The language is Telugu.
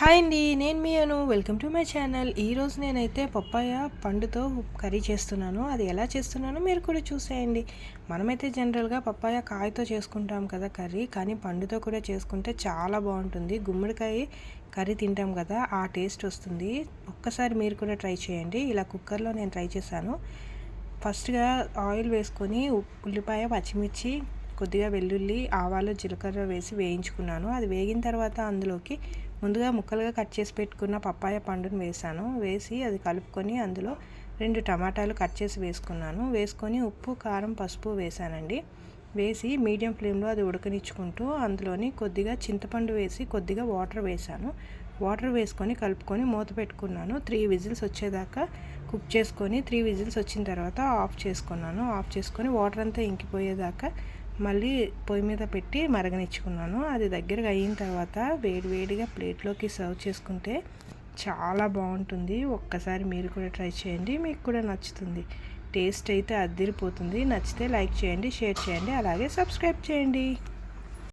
హాయ్ అండి నేను మీ Anu. Welcome to my channel. ఈరోజు నేనైతే పప్పాయ పండుతో కర్రీ చేస్తున్నాను. అది ఎలా చేస్తున్నానో మీరు కూడా చూసేయండి. మనమైతే జనరల్గా పప్పాయ కాయతో చేసుకుంటాం కదా కర్రీ కానీ పండుతో కూడా చేసుకుంటే చాలా బాగుంటుంది. గుమ్మడికాయ కర్రీ తింటాం కదా ఆ టేస్ట్ వస్తుంది. ఒక్కసారి మీరు కూడా ట్రై చేయండి. ఇలా కుక్కర్లో నేను ట్రై చేశాను. ఫస్ట్గా ఆయిల్ వేసుకొని ఉల్లిపాయ పచ్చిమిర్చి కొద్దిగా వెల్లుల్లి ఆవాలు జీలకర్ర వేసి వేయించుకున్నాను. అది వేగిన తర్వాత అందులోకి ముందుగా ముక్కలుగా కట్ చేసి పెట్టుకున్న పప్పాయ పండును వేసాను. వేసి అది కలుపుకొని అందులో రెండు టమాటాలు కట్ చేసి వేసుకున్నాను. వేసుకొని ఉప్పు కారం పసుపు వేసానండి. వేసి మీడియం ఫ్లేమ్లో అది ఉడకనిచ్చుకుంటూ అందులోని కొద్దిగా చింతపండు వేసి కొద్దిగా వాటర్ వేసాను. వాటర్ వేసుకొని కలుపుకొని మూత పెట్టుకున్నాను. త్రీ విజిల్స్ వచ్చేదాకా కుక్ చేసుకొని త్రీ విజిల్స్ వచ్చిన తర్వాత ఆఫ్ చేసుకున్నాను. ఆఫ్ చేసుకొని వాటర్ అంతా ఇంకిపోయేదాకా మళ్ళీ పొయ్యి మీద పెట్టి మరగనిచ్చుకున్నాను. అది దగ్గరగా అయిన తర్వాత వేడి వేడిగా ప్లేట్లోకి సర్వ్ చేసుకుంటే చాలా బాగుంటుంది. ఒక్కసారి మీరు కూడా ట్రై చేయండి మీకు కూడా నచ్చుతుంది. టేస్ట్ అయితే అద్దిరిపోతుంది నచ్చితే లైక్ చేయండి షేర్ చేయండి అలాగే సబ్స్క్రైబ్ చేయండి.